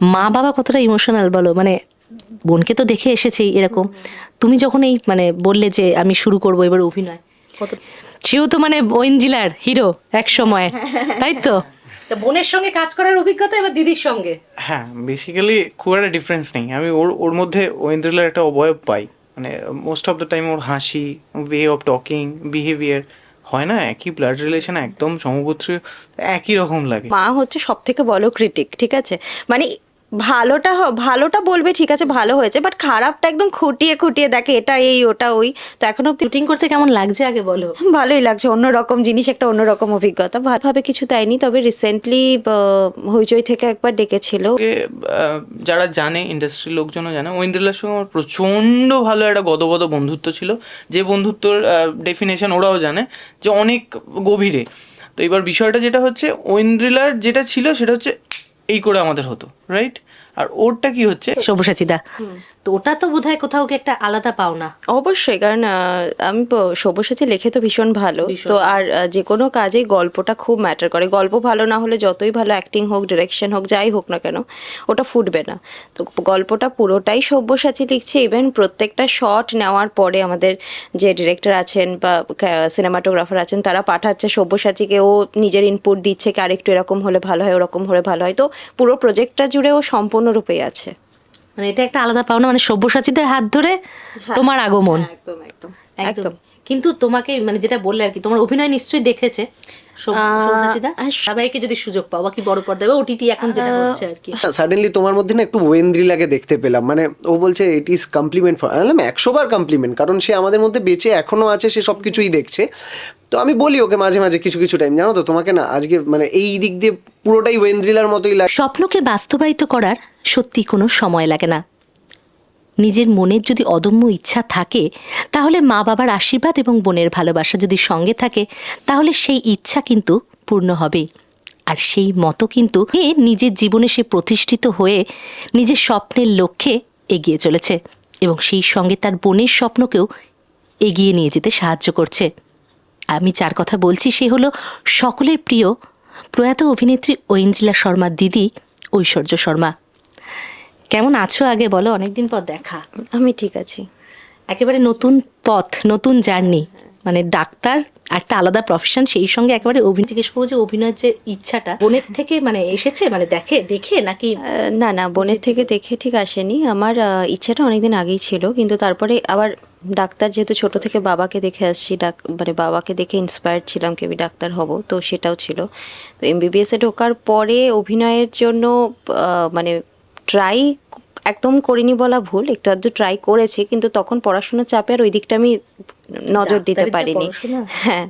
মা বাবা কতটা ইমোশনাল বলো? মানে বোনকে তো দেখে এসেছি এরকম। তুমি যখন এই মানে বললে যে আমি শুরু করব এবার অভিনয় কত সেও তো মানে ঐন্দ্রিলার হিরো এক সময়। তাই তো? তা বোনের সঙ্গে কাজ করার অভিজ্ঞতা এবার দিদির সঙ্গে? হ্যাঁ বেসিক্যালি খুব একটা ডিফারেন্স নেই। আমি ওর ওর মধ্যে ঐন্দ্রিলার একটা অবয়ব পাই। মানে মোস্ট অফ দ্য টাইম ওর হাসি ওয়ে অফ টকিং বিহেভিয়ার হয় না একই ব্লাড রিলেশন একদম সমগোত্র একই রকম লাগে। মা হচ্ছে সব থেকে বড় ক্রিটিক ঠিক আছে? মানে ভালোটা হ- ভালোটা বলবে ঠিক আছে ভালো হয়েছে বাট খারাপটা একদম খুঁটিয়ে খুঁটিয়ে দেখে এটা এই ওটা ওই। তো এখন অব্দি শুটিং করতে কেমন লাগছে আগে বলো? ভালোই লাগছে অন্যরকম জিনিস একটা অন্যরকম অভিজ্ঞতা। ভালোভাবে কিছু দেয়নি তবে রিসেন্টলি হইচই থেকে একবার ডেকেছিল। যারা জানে ইন্ডাস্ট্রির লোকজনও জানে ঐন্দ্রিলার সঙ্গে আমার প্রচণ্ড ভালো একটা গদগদ বন্ধুত্ব ছিল। যে বন্ধুত্বর ডেফিনেশন ওরাও জানে যে অনেক গভীরে। তো এবার বিষয়টা যেটা হচ্ছে ঐন্দ্রিলার যেটা ছিল সেটা হচ্ছে এই করে আমাদের হতো রাইট আর ওরটা কি হচ্ছে? সব্যসাচীদা তো ওটা তো বোধহয় কোথাও কি একটা আলাদা পাওনা। অবশ্যই কারণ আমি সব্যসাচী লেখে তো ভীষণ ভালো। তো আর যে কোনো কাজেই গল্পটা খুব ম্যাটার করে। গল্প ভালো না হলে যতই ভালো অ্যাক্টিং হোক ডিরেকশন হোক যাই হোক না কেন ওটা ফুটবে না। তো গল্পটা পুরোটাই সব্যসাচী লিখছে। ইভেন প্রত্যেকটা শট নেওয়ার পরে আমাদের যে ডিরেক্টর আছেন বা সিনেমাটোগ্রাফার আছেন তারা পাঠাচ্ছে সব্যসাচীকে। ও নিজের ইনপুট দিচ্ছে কি আরেকটু এরকম হলে ভালো হয় ওরকম হলে ভালো হয়। তো পুরো প্রজেক্টটা জুড়ে ও সম্পূর্ণরূপেই আছে। মানে এটা একটা আলাদা পাওনা মানে সব্যসাচীদের হাত ধরে তোমার আগমন। একদম একদম। একদম। কিন্তু তোমাকে মানে যেটা বললে আর কি তোমার অভিনয় নিশ্চয়ই দেখেছে। সবাইকে যদি সুযোগ পাও বা কি বড় পর্দায় ওটিটি এখন যেটা হচ্ছে আর কি। সাডেনলি তোমার মধ্যে না একটু ওয়েন্দ্রিলাকে দেখতে পেলাম। মানে ও বলছে ইট ইজ কমপ্লিমেন্ট ফর আমি একশো বার কমপ্লিমেন্ট কারণ সে আমাদের মধ্যে বেঁচে এখনও আছে সে সব কিছুই দেখছে। তো আমি বলি ওকে মাঝে মাঝে কিছু কিছু টাইম জানো তো তোমাকে না আজকে মানে এই দিক দিয়ে পুরোটাই ওয়েন্দ্রিলার মতোই লাগে। স্বপ্নকে বাস্তবায়িত করার সত্যি কোনো সময় লাগে না। নিজের মনের যদি অদম্য ইচ্ছা থাকে, তাহলে মা বাবার আশীর্বাদ এবং বোনের ভালোবাসা যদি সঙ্গে থাকে, তাহলে সেই ইচ্ছা কিন্তু পূর্ণ হবে। আর সেই মতো কিন্তু নিজের জীবনে সে প্রতিষ্ঠিত হয়ে নিজের স্বপ্নের লক্ষ্যে এগিয়ে চলেছে এবং সেই সঙ্গে তার বোনের স্বপ্নকেও এগিয়ে নিয়ে যেতে সাহায্য করছে। আমি যার কথা বলছি, সে হলো সকলের প্রিয় প্রয়াত অভিনেত্রী ঐন্দ্রিলা শর্মার দিদি ঐশ্বর্য শর্মা। কেমন আছো আগে বলো অনেকদিন পর দেখা। আমি ঠিক আছি। একেবারে নতুন পথ নতুন জার্নি। মানে ডাক্তার একটা আলাদা প্রফেশন সেই সঙ্গে একেবারে অভিনয়। জিজ্ঞেস করব যে অভিনয়ের যে ইচ্ছাটা বোনের থেকে মানে এসেছে? মানে দেখে দেখে নাকি? না না বোনের থেকে দেখে ঠিক আসেনি। আমার ইচ্ছাটা অনেকদিন আগেই ছিল কিন্তু তারপরে আবার ডাক্তার যেহেতু ছোট থেকে বাবাকে দেখে আসছি ডাক মানে বাবাকে দেখে ইন্সপায়ার্ড ছিলাম কি আমি ডাক্তার হব তো সেটাও ছিল। তো এমবিবিএসে ঢোকার পরে অভিনয়ের জন্য মানে ট্রাই একদম করিনি বলা ভুল একটু আধটু ট্রাই করেছি কিন্তু তখন পড়াশোনার চাপে আর ওই দিকটা আমি নজর দিতে পারিনি। হ্যাঁ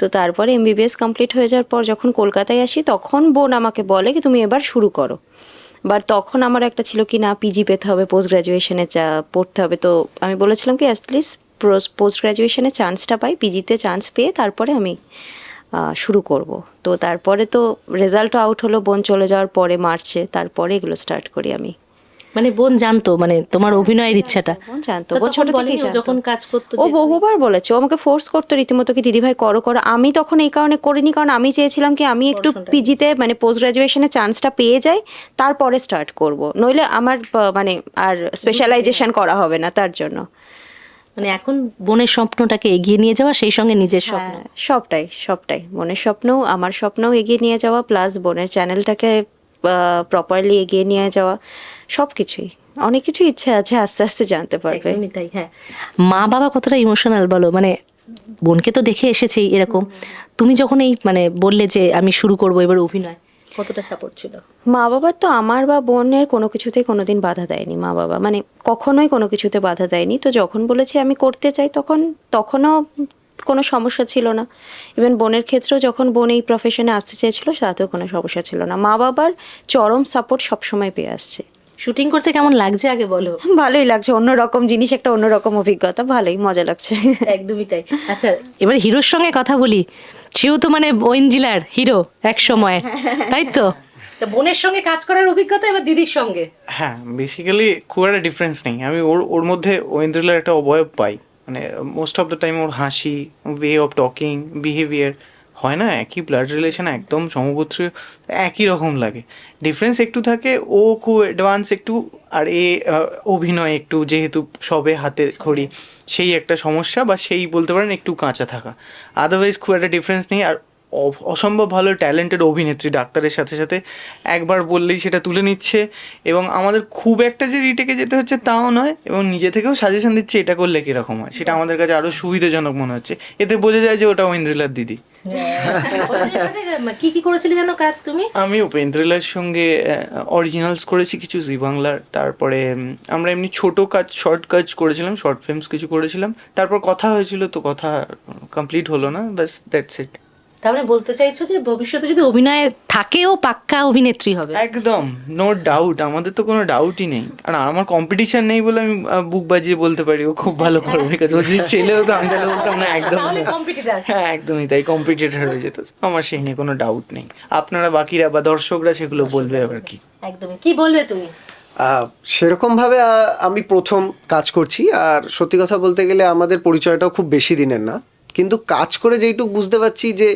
তো তারপরে এমবিবিএস কমপ্লিট হয়ে যাওয়ার পর যখন কলকাতায় আসি তখন বোন আমাকে বলে কি তুমি এবার শুরু করো। বাট তখন আমার একটা ছিল কি না পিজি পেতে হবে পোস্ট গ্রাজুয়েশনে চা পড়তে হবে। তো আমি বলেছিলাম কি অ্যাটলিস্ট পোস্ট গ্রাজুয়েশনে চান্সটা পাই পিজিতে চান্স পেয়ে তারপরে আমি শুরু করব। তো তারপরে তো রেজাল্ট আউট হলো বোন চলে যাওয়ার পরে মার্চে তারপরে এগুলো স্টার্ট করি আমি। মানে বোন জানতো মানে তোমার অভিনয়ের ইচ্ছাটা। বোন জানতো বোন ছোট থেকেই যখন কাজ করতো ও বহুবার বলেছে ও আমাকে ফোর্স করতো রীতিমতো কি দিদিভাই করো করো। আমি তখন এই কারণে করিনি কারণ আমি চেয়েছিলাম কি আমি একটু পিজিতে মানে পোস্ট গ্রাজুয়েশনে চান্সটা পেয়ে যাই তারপরে স্টার্ট করব। নইলে আমার মানে আর স্পেশালাইজেশন করা হবে না তার জন্য। মানে এখন বোনের স্বপ্নটাকে এগিয়ে নিয়ে যাওয়া সেই সঙ্গে নিজের স্বপ্ন। হ্যাঁ, সবটাই সবটাই। বোনের স্বপ্নও আমার স্বপ্নও এগিয়ে নিয়ে যাওয়া প্লাস বোনের চ্যানেলটাকে প্রপারলি এগিয়ে নিয়ে যাওয়া সব কিছুই অনেক কিছু ইচ্ছা আছে আস্তে আস্তে জানতে পারবে। তাই হ্যাঁ। মা বাবা কতটা ইমোশনাল বলো? মানে বোনকে তো দেখে এসেছি এরকম। তুমি যখন এই মানে বললে যে আমি শুরু করব এবার অভিনয় কতটা সাপোর্ট ছিল? মা বাবার তো আমার বা বোনের কোনো কিছুতে কোনোদিন বাধা দেয়নি মা বাবা মানে কখনোই কোনো কিছুতে বাধা দেয়নি। তো যখন বলেছি আমি করতে চাই তখন তখনও কোনো সমস্যা ছিল না। ইভেন বোনের ক্ষেত্রেও যখন বোন এই প্রফেশনে আসতে চেয়েছিল তাতেও কোনো সমস্যা ছিল না। মা বাবার চরম সাপোর্ট সবসময় পেয়ে আসছে। শুটিং করতে কেমন লাগছে আগে বলো? ভালোই লাগছে। অন্যরকম জিনিস একটা অন্যরকম অভিজ্ঞতা। ভালোই মজা লাগছে। একদমই তাই। আচ্ছা এবার হিরোর সঙ্গে কথা বলি। সেও তো মানে ঐন্দ্রিলার হিরো এক সময় তাই তো? তা বোনের সঙ্গে কাজ করার অভিজ্ঞতা এবার দিদির সঙ্গে? হ্যাঁ বেসিক্যালি খুব একটা ডিফারেন্স নেই। আমি ওর ওর মধ্যে ঐন্দ্রিলার একটা অবয়ব পাই। মানে মোস্ট অফ দ্য টাইম ওর হাসি ওয়ে অফ টকিং বিহেভিয়ার হয় না? একই ব্লাড রিলেশন একদম সমগোত্র একই রকম লাগে। ডিফারেন্স একটু থাকে, ও খুব অ্যাডভান্স একটু, আর এ অভিনয় একটু, যেহেতু সবে হাতে খড়ি, সেই একটা সমস্যা বা সেই বলতে পারেন একটু কাঁচা থাকা। আদারওয়াইজ খুব একটা ডিফারেন্স নেই, আর অসম্ভব ভালো ট্যালেন্টেড অভিনেত্রী ডাক্তারের সাথে সাথে একবার বললেই সেটা তুলে নিচ্ছে এবং আমাদের খুব একটা যে রিটেকে যেতে হচ্ছে তাও নয় এবং নিজে থেকেও সাজেশন দিচ্ছে এটা করলে কীরকম হয়? সেটা আমাদের কাছে আরও সুবিধাজনক মনে হচ্ছে। এতে বোঝা যায় যে ওটা ঐন্দ্রিলার দিদি। সাথে কি কি করেছিলে যেন কাজ তুমি? আমি উপেন্দ্রিলার সঙ্গে অরিজিনালস করেছি কিছু জি বাংলার তারপরে আমরা এমনি ছোট কাজ শর্ট কাজ করেছিলাম শর্ট ফিল্মস কিছু করেছিলাম। তারপর কথা হয়েছিল তো কথা কমপ্লিট হলো না ব্যাস দ্যাটস ইট তার মানে বলতে চাইছো যে ভবিষ্যতে যদি অভিনয়ে থাকেও পাক্কা অভিনেত্রী হবে? একদম নো ডাউট আমাদের তো কোনো ডাউটই নেই। আর আমার কম্পিটিশন নেই বলে আমি বুক বাজিয়ে বলতে পারি ও খুব ভালো করবে। কাজ ও যদি ছেলে হতো আমি তাহলে বলতাম না একদম তাহলে। হ্যাঁ একদমই তাই কম্পিটিটর হয়ে যেত। আমার সেই নিয়ে কোনো ডাউট নেই। আপনারা বাকিরা বা দর্শকরা সেগুলো বলবে আবার কি। একদমই। কি বলবে তুমি? আহ, সেরকমভাবে আমি প্রথম কাজ করছি। আর সত্যি কথা বলতে গেলে আমাদের পরিচয়টাও খুব বেশি দিনের না। কিন্তু কাজ করে যেইটুকু বুঝতে পারছি যে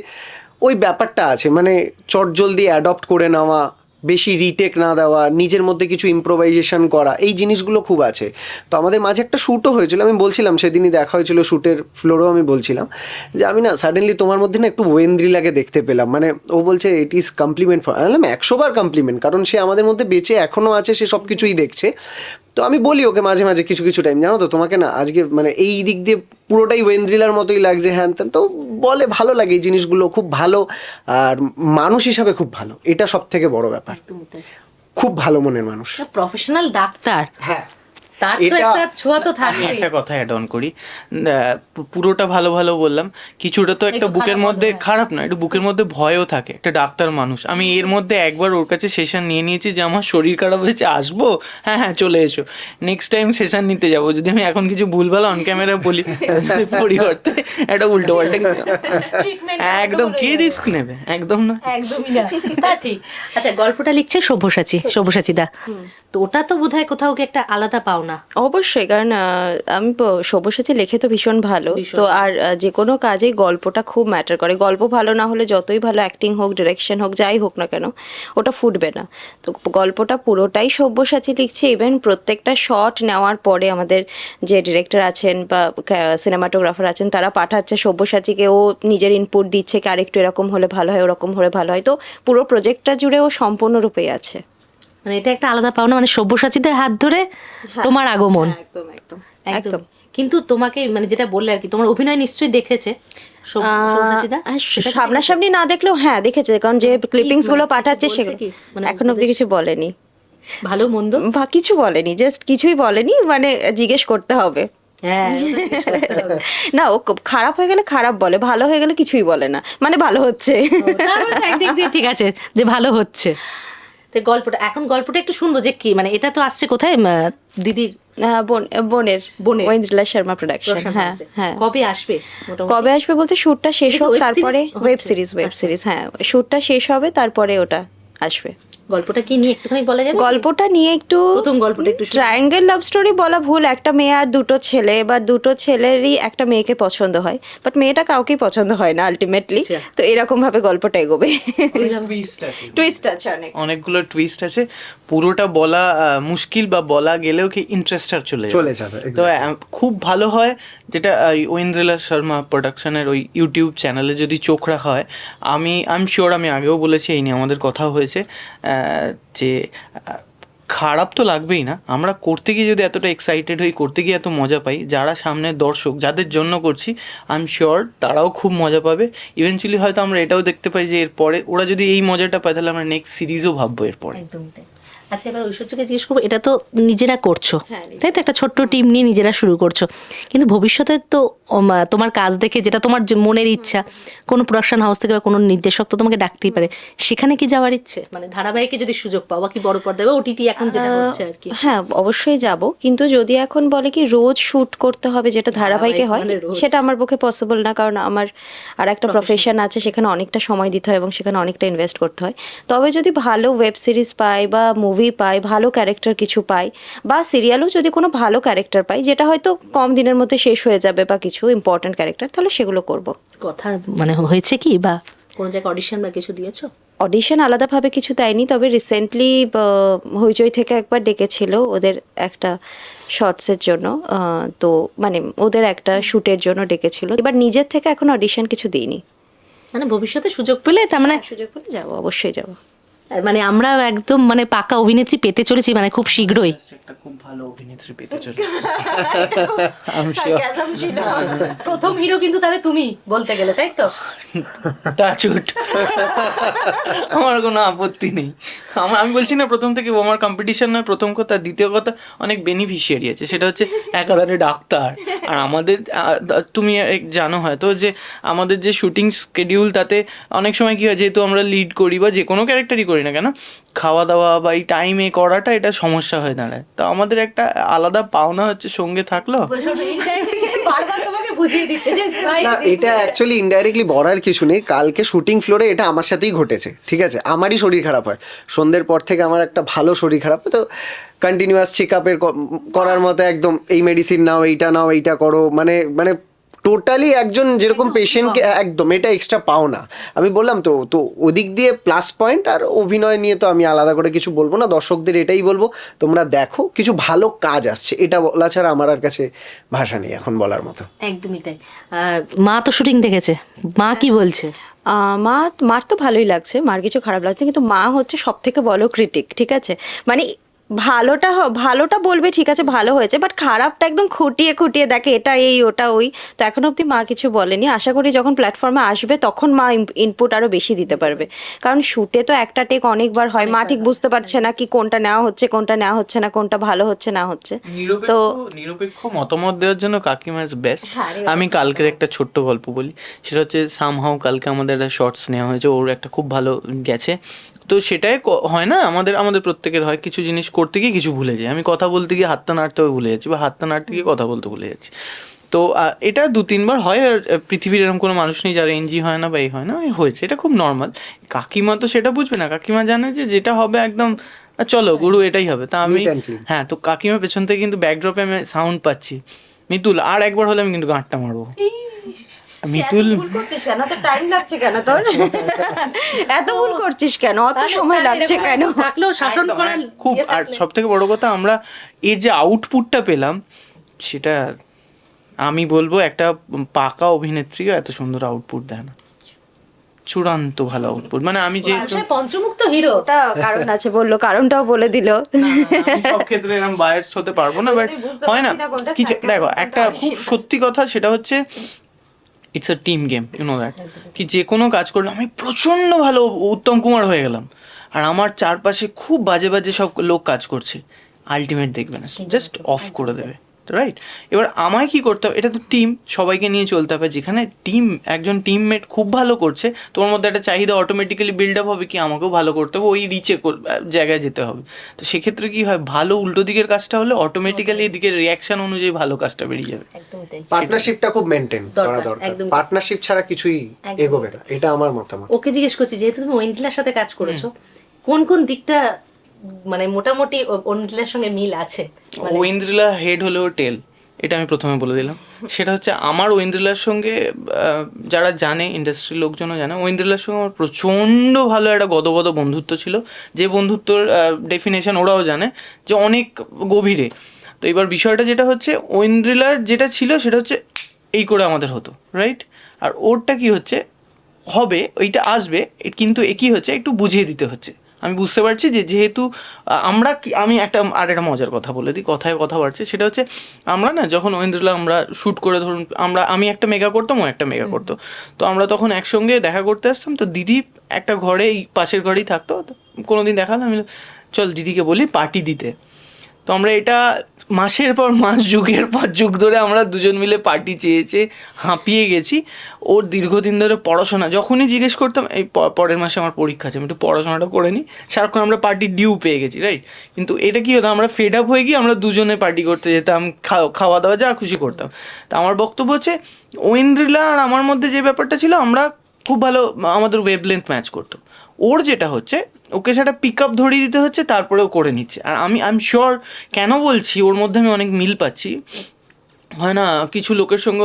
ওই ব্যাপারটা আছে মানে চটজলদি অ্যাডপ্ট করে নেওয়া, বেশি রিটেক না দেওয়া, নিজের মধ্যে কিছু ইম্প্রোভাইজেশন করা, এই জিনিসগুলো খুব আছে। তো আমাদের মাঝে একটা শ্যুটও হয়েছিল, আমি বলছিলাম, সেদিনই দেখা হয়েছিল শ্যুটের ফ্লোরেও আমি বলছিলাম, যে আমি না সাডেনলি তোমার মধ্যে না একটু ওয়েন্দ্রিলাকে দেখতে পেলাম মানে ও বলছে ইট ইজ কমপ্লিমেন্ট ফর আমি বললাম, একশো বার কমপ্লিমেন্ট কারণ সে আমাদের মধ্যে বেঁচে এখনও আছে, সে সব কিছুই দেখছে। তো আমি বলি ওকে মাঝে মাঝে কিছু কিছু টাইম জানো তো? তোমাকে না আজকে মানে এই দিক দিয়ে পুরোটাই ওয়েন্দ্রিলার মতোই লাগছে হ্যান ত্যান। তো বলে ভালো লাগে এই জিনিসগুলো খুব ভালো। আর মানুষ হিসাবে খুব ভালো। এটা সব থেকে বড় ব্যাপার। খুব ভালো মনের মানুষ। প্রফেশনাল ডাক্তার। হ্যাঁ। তার তো একটা ছোঁয়া তো আমি থাকবে একটা কথা অ্যাড অন করি। পুরোটা ভালো ভালো বললাম। কিছুটা তো একটা বুকের মধ্যে। খারাপ না একটু বুকের মধ্যে ভয়ও থাকে। একটা ডাক্তার মানুষ। আমি এর মধ্যে একবার ওর কাছে সেশন নিয়ে নিয়েছি যে আমার শরীর খারাপ হয়েছে আসব? হ্যাঁ হ্যাঁ চলে এসো। নেক্সট টাইম সেশন নিতে যাব। যদি আমি এখন কিছু ভুলভাল অন ক্যামেরা বলি পরিবর্তে একটা উল্টো পাল্টা একদম কে রিস্ক নেবে? একদম না। একদমই না। তা ঠিক। আচ্ছা গল্পটা লিখছে সব্যসাচী। সব্যসাচী দা। তো ওটা তো বোধহয় কোথাও কি একটা আলাদা পাওনা। অবশ্যই কারণ আমি সব্যসাচী লেখে তো ভীষণ ভালো। তো আর যে কোনো কাজেই গল্পটা খুব ম্যাটার করে। গল্প ভালো না হলে যতই ভালো অ্যাক্টিং হোক ডিরেকশন হোক যাই হোক না কেন ওটা ফুটবে না। তো গল্পটা পুরোটাই সব্যসাচী লিখছে। ইভেন প্রত্যেকটা শট নেওয়ার পরে আমাদের যে ডিরেক্টর আছেন বা সিনেমাটোগ্রাফার আছেন তারা পাঠাচ্ছে সব্যসাচীকে। ও নিজের ইনপুট দিচ্ছে কি আরেকটু এরকম হলে ভালো হয় ওরকম হলে ভালো হয়। তো পুরো প্রজেক্টটা জুড়ে ও সম্পূর্ণরূপেই আছে। মানে এটা একটা আলাদা পাওনা মানে সব্যসাচীদের হাত ধরে তোমার আগমন। একদম একদম একদম। কিন্তু তোমাকে মানে যেটা বললে আর কি তোমার অভিনয় নিশ্চয়ই দেখেছে? সামনাসামনি না দেখলেও হ্যাঁ দেখেছে কারণ যে ক্লিপিংসগুলো মানে পাঠাচ্ছে সেগুলো মানে এখন অব্দি কিছু বলেনি। ভালো মন্দ? বা কিছু বলেনি জাস্ট কিছুই বলেনি মানে জিজ্ঞেস করতে হবে। হ্যাঁ না ও খারাপ হয়ে গেলে খারাপ বলে ভালো হয়ে গেলে কিছুই বলে না মানে ভালো হচ্ছে। ঠিক আছে যে ভালো হচ্ছে। তো গল্পটা এখন গল্পটা একটু শুনব যে কি মানে এটা তো আসছে কোথায় দিদির বোনের বোনের। ঐন্দ্রিলা শর্মা প্রোডাকশন হ্যাঁ হ্যাঁ। কবে আসবে কবে আসবে বলতে শ্যুটটা শেষ হোক তারপরে ওয়েব সিরিজ ওয়েব। সিরিজ হ্যাঁ শ্যুটটা শেষ হবে তারপরে ওটা আসবে। গল্পটা কি নিয়ে একটুখানি বলা যাবে গল্পটা নিয়ে একটু প্রথম গল্পটা একটু ট্রায়াঙ্গেল লাভ স্টোরি বলা ভুল। একটা মেয়ে আর দুটো ছেলে বা দুটো ছেলেরই একটা মেয়েকে পছন্দ হয়। বাট মেয়েটা কাউকেই পছন্দ হয় না আলটিমেটলি আচ্ছা। তো এরকম ভাবে গল্পটা এগোবে। টুইস্ট আছে। অনেক। অনেকগুলো টুইস্ট আছে। পুরোটা বলা মুশকিল বা বলা গেলেও কি ইন্টারেস্টার চলে চলে যাবে, তো খুব ভালো হয় যেটা ঐন্দ্রিলা শর্মা প্রোডাকশনের ওই ইউটিউব চ্যানেলে যদি চোখ রাখা হয় আমি আই এম শিওর আমি আগেও বলেছি এই নিয়ে আমাদের কথা হয়েছে। যে খারাপ তো লাগবেই না। আমরা করতে গিয়ে যদি এতটা এক্সাইটেড হই, করতে গিয়ে এত মজা পাই, যারা সামনে দর্শক, যাদের জন্য করছি আই এম শিওর তারাও খুব মজা পাবে। ইভেনচুয়ালি হয়তো আমরা এটাও দেখতে পাই যে, এরপরে ওরা যদি এই মজাটা পায়, তাহলে আমরা নেক্সট সিরিজও ভাববো এরপরে। একদম আচ্ছা এবার ঐশ্বর্যকে জিজ্ঞেস করব এটা তো নিজেরা করছ। হ্যাঁ, তাই তো একটা ছোট্ট টিম নিয়ে নিজেরা শুরু করছ। কিন্তু ভবিষ্যতে তো তোমার কাজ দেখে যেটা তোমার মনের ইচ্ছা কোনো প্রোডাকশন হাউস থেকে বা কোনো নির্দেশক তো তোমাকে ডাকতেই পারে। সেখানে কি যাওয়ার ইচ্ছে? মানে ধারাবাহিকে যদি সুযোগ পাও বা কি বড় পর্দায় বা ওটিটি এখন যেটা হচ্ছে আর কি? হ্যাঁ অবশ্যই যাব। কিন্তু যদি এখন বলে কি রোজ শুট করতে হবে যেটা ধারাবাহিকে হয় মানে সেটা আমার পক্ষে পসিবল না কারণ আমার আর একটা প্রফেশন আছে সেখানে অনেকটা সময় দিতে হয় এবং সেখানে অনেকটা ইনভেস্ট করতে হয়। তবে যদি ভালো ওয়েব সিরিজ পাই বা মুভি পাই ভালো ক্যারেক্টার কিছু পাই বা সিরিয়ালও যদি কোনো ভালো ক্যারেক্টার পাই যেটা হয়তো কম দিনের মধ্যে শেষ হয়ে যাবে বা কিছু ইম্পর্টেন্ট ক্যারেক্টার তাহলে সেগুলো করব। কথা মানে হয়েছে কি বা কোনো জায়গায় অডিশন বা কিছু দিয়েছ? অডিশন আলাদাভাবে কিছু দেয়নি তবে রিসেন্টলি হইচই থেকে একবার ডেকেছিল ওদের একটা শর্টসের জন্য তো মানে ওদের একটা শ্যুটের জন্য ডেকেছিল। এবার নিজের থেকে এখন অডিশন কিছু দিইনি। মানে ভবিষ্যতে সুযোগ পেলে তার মানে সুযোগ পেলে যাব অবশ্যই যাব। মানে আমরা একদম মানে পাকা অভিনেত্রী পেতে চলেছি মানে খুব শীঘ্রই। একটা খুব ভালো অভিনেত্রী পেতে চলে প্রথম হিরো কিন্তু তাহলে তুমি বলতে গেলে তাই তো? টাচুট আমার কোনো আপত্তি নেই। আমার আমি বলছি না প্রথম থেকে আমার কম্পিটিশন নয় প্রথম কথা। দ্বিতীয় কথা অনেক বেনিফিশিয়ারি আছে। সেটা হচ্ছে একাধারে ডাক্তার। আর আমাদের তুমি এক- জানো হয়তো যে আমাদের যে শুটিং স্কেডিউল তাতে অনেক সময় কি হয় যেহেতু আমরা লিড করি বা যে কোনো ক্যারেক্টারই করি না কেন? খাওয়া দাওয়া বা এই টাইমে করাটা এটা সমস্যা হয়ে দাঁড়ায়। তো আমাদের একটা আলাদা পাওনা হচ্ছে সঙ্গে থাকল। এটা অ্যাকচুয়ালি ইনডাইরেক্টলি বলার কিছু নেই। কালকে শুটিং ফ্লোরে এটা আমার সাথেই ঘটেছে ঠিক আছে? আমারই শরীর খারাপ হয়। সন্ধ্যের পর থেকে আমার একটা ভালো শরীর খারাপ। হয় তো কন্টিনিউয়াস চেক আপের করার মতো একদম এই মেডিসিন নাও এইটা নাও এইটা করো। মানে মানে টোটালি একজন যেরকম পেশেন্টকে একদম এটা এক্সট্রা পাও না। আমি বললাম তো তো ওদিক দিয়ে প্লাস পয়েন্ট আর অভিনয় নিয়ে তো আমি আলাদা করে কিছু বলব না দর্শকদের এটাই বলব তোমরা দেখো কিছু ভালো কাজ আসছে। এটা বলা ছাড়া আমার আর কাছে ভাষা নেই এখন বলার মতো। একদমই তাই। মা তো শুটিং দেখেছে। মা কি বলছে? মা মার তো ভালোই লাগছে মার কিছু খারাপ লাগছে কিন্তু মা হচ্ছে সব থেকে বড় ক্রিটিক ঠিক আছে? মানে ভালোটা হ- ভালোটা বলবে ঠিক আছে ভালো হয়েছে বাট খারাপটা একদম খুঁটিয়ে খুঁটিয়ে দেখে এটা এই ওটা ওই। তো এখন অবধি মা কিছু বলেনি। আশা করি যখন প্ল্যাটফর্মে আসবে তখন মা ইনপুট আরও বেশি দিতে পারবে। কারণ শুটে তো একটা টেক অনেকবার হয় মা ঠিক বুঝতে পারছে না কি কোনটা নেওয়া হচ্ছে কোনটা নেওয়া হচ্ছে না কোনটা ভালো হচ্ছে না হচ্ছে। তো নিরপেক্ষ মতামত দেওয়ার জন্য কাকিমা ইজ বেস্ট হ্যাঁ, আমি কালকের একটা ছোট্ট গল্প বলি। সেটা হচ্ছে সামহাও কালকে আমাদের একটা শর্টস নেওয়া হয়েছে ওর একটা খুব ভালো গেছে। তো সেটাই হয় না? আমাদের আমাদের প্রত্যেকের হয়। কিছু জিনিস করতে গিয়ে কিছু ভুলে যাই। আমি কথা বলতে গিয়ে হাতটা নাড়তেও ভুলে যাচ্ছি। বা হাতটা নাড়তে গিয়ে কথা বলতে ভুলে যাচ্ছি। তো এটা দু তিনবার হয় আর পৃথিবীর এরকম কোনো মানুষ নেই যারা এনজি হয় না বা এই হয় না। এই হয়েছে। এটা খুব নর্মাল কাকিমা তো সেটা বুঝবে না। কাকিমা জানে যে যেটা হবে একদম চলো গুরু এটাই হবে। তা আমি. হ্যাঁ তো কাকিমা পেছন থেকে কিন্তু ব্যাকড্রপে আমি সাউন্ড পাচ্ছি। মিতুল আর একবার হলে আমি কিন্তু গাঁটটা মারবো। মিতুল ভুল করছিস কেন? তো টাইম লাগছে কেন তোর? এত ভুল করছিস কেন? অত সময় লাগছে কেন? থাকলেও শাসন হ্যাঁ, খুব ইয়ে আর সব থেকে বড় কথা আমরা এর যে আউটপুটটা পেলাম সেটা আমি বলব একটা পাকা অভিনেত্রীও এত সুন্দর আউটপুট দেয় না। চূড়ান্ত ভালো আউটপুট মানে আমি যে পঞ্চমুক্ত হিরো ওটা কারণ আছে। বলল কারণটাও বলে দিল। আমি সব ক্ষেত্রে এরকম বায়ার্স হতে পারব না বাট হয় না। কিছু দেখো একটা খুব সত্যি কথা সেটা হচ্ছে it's a team game you know that কি যে কোনো কাজ করলে আমি প্রচণ্ড ভালো উত্তম কুমার হয়ে গেলাম। আর আমার চারপাশে খুব বাজে বাজে সব লোক কাজ করছে। আলটিমেট দেখবে না। জাস্ট অফ করে দেবে। রাইট এবার আমায় কি করতে হবে? এটা তো টিম সবাইকে নিয়ে চলতে হবে। যেখানে টিম একজন টিমমেট খুব ভালো করছে তোমার মধ্যে একটা চাহিদা অটোমেটিক্যালি বিল্ড আপ হবে কি আমাকেও ভালো করতে হবে ওই রিচে জায়গায় যেতে হবে। তো সেক্ষেত্রে কি হয়? ভালো উল্টো দিকের কাজটা হলে অটোমেটিক্যালি এদিকে রিয়াকশন অনুযায়ী ভালো কাজটা বেরিয়ে যাবে। পার্টনারশিপটা খুব মেনটেন করা দরকার, পার্টনারশিপ ছাড়া কিছুই এগোবে না। এটা আমার মতামত। ওকে জিজ্ঞেস করছি যেহেতু তুমি ওয়েন্ডিলার সাথে কাজ করেছ কোন কোন দিকটা মানে মোটামুটি ওয়েন্ডিলার সঙ্গে মিল আছে। মানে ঐন্দ্রিলা হেড হলেও টেল, এটা আমি প্রথমে বলে দিলাম। সেটা হচ্ছে আমার ঐন্দ্রিলার সঙ্গে যারা জানে ইন্ডাস্ট্রির লোকজনও জানে ঐন্দ্রিলার সঙ্গে আমার প্রচণ্ড ভালো একটা গদগদ বন্ধুত্ব ছিল। যে বন্ধুত্বর ডেফিনেশন ওরাও জানে, যে অনেক গভীরে। তো এবার বিষয়টা যেটা হচ্ছে ঐন্দ্রিলার যেটা ছিল, সেটা হচ্ছে এই করে আমাদের হতো রাইট আর ওরটা কি হচ্ছে, হবে, ওইটা আসবে কিন্তু একই হচ্ছে, একটু বুঝিয়ে দিতে হচ্ছে। আমি বুঝতে পারছি যে যেহেতু আমরা কি আমি একটা আর একটা মজার কথা বলে দিই কথায় কথা বাড়ছে সেটা হচ্ছে আমরা না যখন ওহেন্দ্রলা আমরা শ্যুট করে ধরুন আমরা আমি একটা মেগা করতাম ও একটা মেগা করতো। তো আমরা তখন একসঙ্গে দেখা করতে আসতাম তো দিদি একটা ঘরে এই পাশের ঘরেই থাকতো তো কোনোদিন দেখালাম আমি চল দিদিকে বলি পার্টি দিতে। তো আমরা এটা মাসের পর মাস, যুগের পর যুগ ধরে আমরা দুজন মিলে পার্টি চেয়েছে হাঁপিয়ে গেছি। ওর দীর্ঘদিন ধরে পড়াশোনা, যখনই জিজ্ঞেস করতাম, এই পরের মাসে আমার পরীক্ষা আছে, আমি একটু পড়াশোনাটা করে নিই। সারাক্ষণ আমরা পার্টি ডিউ পেয়ে গেছি রাইট কিন্তু এটা কী হতো, আমরা ফেড আপ হয়ে গিয়ে আমরা দুজনে পার্টি করতে যেতাম খাওয়া দাওয়া যা খুশি করতাম। তা আমার বক্তব্য হচ্ছে ঐন্দ্রিলা আর আমার মধ্যে যে ব্যাপারটা ছিল, আমরা খুব ভালো, আমাদের ওয়েব লেন্থ ম্যাচ করতো ওর যেটা হচ্ছে ওকে সেটা পিক আপ ধরিয়ে দিতে হচ্ছে তারপরেও করে নিচ্ছে। আর আমি আই এম শিওর কেন বলছি, ওর মধ্যে আমি অনেক মিল পাচ্ছি। হয় না, কিছু লোকের সঙ্গে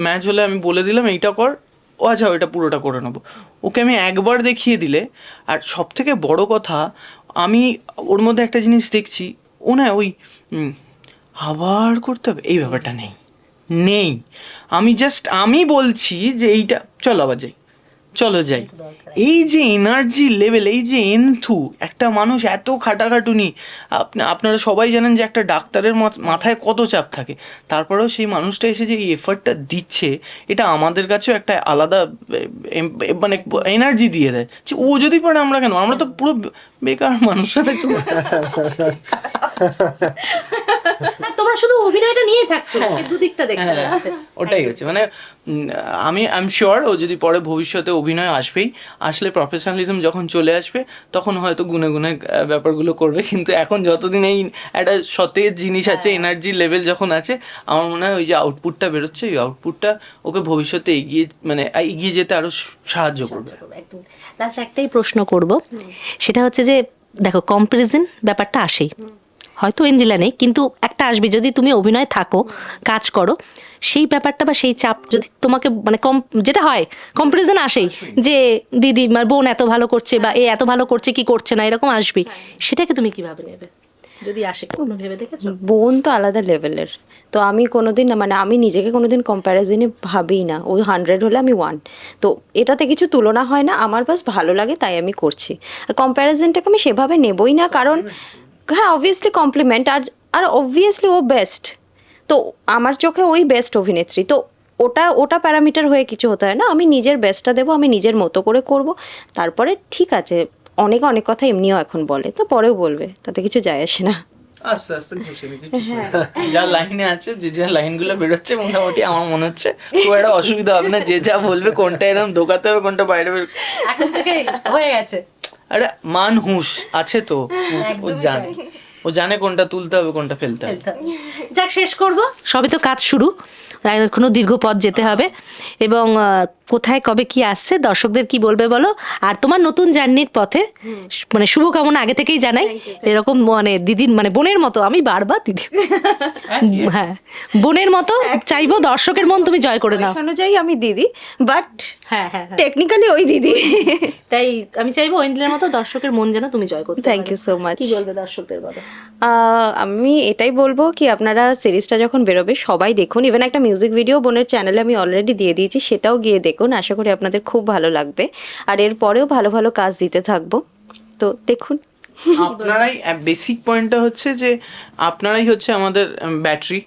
ম্যাচ হলে আমি বলে দিলাম, এইটা কর, ও আচ্ছা ওটা পুরোটা করে নেব। ওকে আমি একবার দেখিয়ে দিলে, আর সব থেকে বড় কথা, আমি ওর মধ্যে একটা জিনিস দেখছি, ও না ওই আবার করতে হবে? এই ব্যাপারটা নেই। নেই। আমি জাস্ট আমি বলছি যে এইটা, চলো আবার যাই। চলো যাই। এই যে এনার্জি লেভেল এই যে এনথু একটা মানুষ এত খাটাখাটুনি আপনি আপনারা সবাই জানেন যে একটা ডাক্তারের মাথ- মাথায় কত চাপ থাকে। তারপরেও সেই মানুষটা এসে যে এই এফার্টটা দিচ্ছে এটা আমাদের কাছেও একটা আলাদা মানে এনার্জি দিয়ে দেয়। যে ও যদি পারে আমরা কেন? আমরা তো পুরো বেকার মানুষ। একটু তোমরা শুধু অভিনয়টা নিয়ে থাকছো দুদিকটা দেখতে যাচ্ছে ওটাই হচ্ছে। মানে আমি আই এম শিওর ও যদি পরে ভবিষ্যতে অভিনয় আসবেই আসলে প্রফেশনালিজম যখন চলে আসবে তখন হয়তো গুনে গুনে ব্যাপারগুলো করবে। কিন্তু এখন যতদিন এই একটা সতেজ জিনিস আছে এনার্জি লেভেল যখন আছে আমার মনে হয় ওই যে আউটপুটটা বেরোচ্ছে ওই আউটপুটটা ওকে ভবিষ্যতে এগিয়ে মানে এগিয়ে যেতে আরও সাহায্য করবে। একদম। একটাই প্রশ্ন করব। সেটা হচ্ছে যে দেখো কম্পারিজন ব্যাপারটা আসেই। হয়তো ইন্দিলা নেই, কিন্তু একটা আসবে, যদি তুমি অভিনয় থাকো, কাজ করো, সেই ব্যাপারটা বা সেই চাপ যদি তোমাকে মানে কম, যেটা হয় কম্পারিজন আসেই যে দিদি মানে বোন এত ভালো করছে বা এ এত ভালো করছে, কি করছে না, এরকম আসবেই সেটাকে তুমি কীভাবে নেবে? যদি আসে, কোনো ভেবে দেখেছ? বোন তো আলাদা লেভেলের তো আমি কোনোদিন না মানে আমি নিজেকে কোনোদিন কম্প্যারিজনে ভাবি না। ওই হান্ড্রেড হলে আমি ওয়ান তো এটাতে কিছু তুলনা হয় না, আমার বাস ভালো লাগে, তাই আমি করছি। আর কম্প্যারিজনটাকে আমি সেভাবে নেবই না, কারণ হ্যাঁ অবভিয়াসলি কমপ্লিমেন্ট আর আর অবভিয়াসলি ও বেস্ট তো আমার চোখে ওই বেস্ট অভিনেত্রী। তো ওটা ওটা প্যারামিটার হয়ে কিছু হতে হয় না। আমি নিজের বেস্টটা দেবো আমি নিজের মতো করে করব। তারপরে ঠিক আছে অনেকে অনেক কথা এমনিও এখন বলে। তো পরেও বলবে তাতে কিছু যায় আসে না। আস্তে আস্তে ঘষে নিচ্ছি হয়ে। যা লাইনে আছে যে যা লাইনগুলো বেরোচ্ছে মোটামুটি আমার মনে হচ্ছে খুব একটা অসুবিধা হবে না। যে যা বলবে কোনটা এরকম ঢোকাতে হবে কোনটা বাইরে বের এখন থেকে হয়ে গেছে। আরে মান হুঁশ আছে তো। ও জানে। ও জানে কোনটা তুলতে হবে কোনটা ফেলতে হবে। যাক শেষ করব। সবই তো কাজ শুরু। কোনো দীর্ঘ পথ যেতে হবে এবং কোথায় কবে কি আসছে দর্শকদের কি বলবে বলো? আর তোমার নতুন জার্নির পথে মানে শুভকামনা আগে থেকেই জানাই। এরকম মানে দিদির মানে বোনের মতো আমি বারবার দিদি। হ্যাঁ বোনের মতো চাইব দর্শকের মন তুমি জয় করে নাও। অনুযায়ী আমি দিদি বাট হ্যাঁ হ্যাঁ। টেকনিক্যালি ওই দিদি। তাই আমি চাইব ঐন্দ্রের মতো দর্শকের মন যেন তুমি জয় করতে থ্যাংক ইউ সো much. কি বলবে দর্শকদের বলো? আমি এটাই বলব কি আপনারা সিরিজটা যখন বেরোবে সবাই দেখুন। ইভেন একটা মিউজিক ভিডিও বোনের চ্যানেলে আমি অলরেডি দিয়ে দিয়েছি সেটাও গিয়ে দেখুন। আশা করি আপনাদের খুব ভালো লাগবে। আর এর পরেও ভালো ভালো কাজ দিতে থাকব। তো দেখুন। আপনারাই বেসিক পয়েন্টটা হচ্ছে যে আপনারাই হচ্ছে আমাদের ব্যাটারি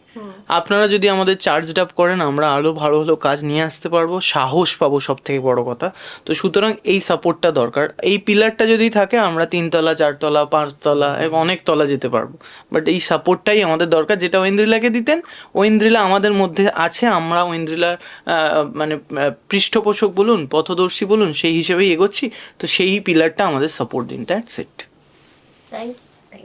আপনারা যদি আমাদের চার্জড আপ করেন, আমরা আরও ভালো ভালো কাজ নিয়ে আসতে পারব। সাহস পাবো সব থেকে বড় কথা। তো সুতরাং এই সাপোর্টটা দরকার। এই পিলারটা যদি থাকে, আমরা তিনতলা, চারতলা, পাঁচতলা এবং অনেক তলা যেতে পারব। বাট এই সাপোর্টটাই আমাদের দরকার। যেটা ঐন্দ্রিলাকে দিতেন, ঐন্দ্রিলা আমাদের মধ্যে আছে। আমরা ঐন্দ্রিলার মানে পৃষ্ঠপোষক বলুন, পথদর্শী বলুন, সেই হিসেবেই এগোচ্ছি। তো সেই পিলারটা আমাদের সাপোর্ট দিন। That's it thank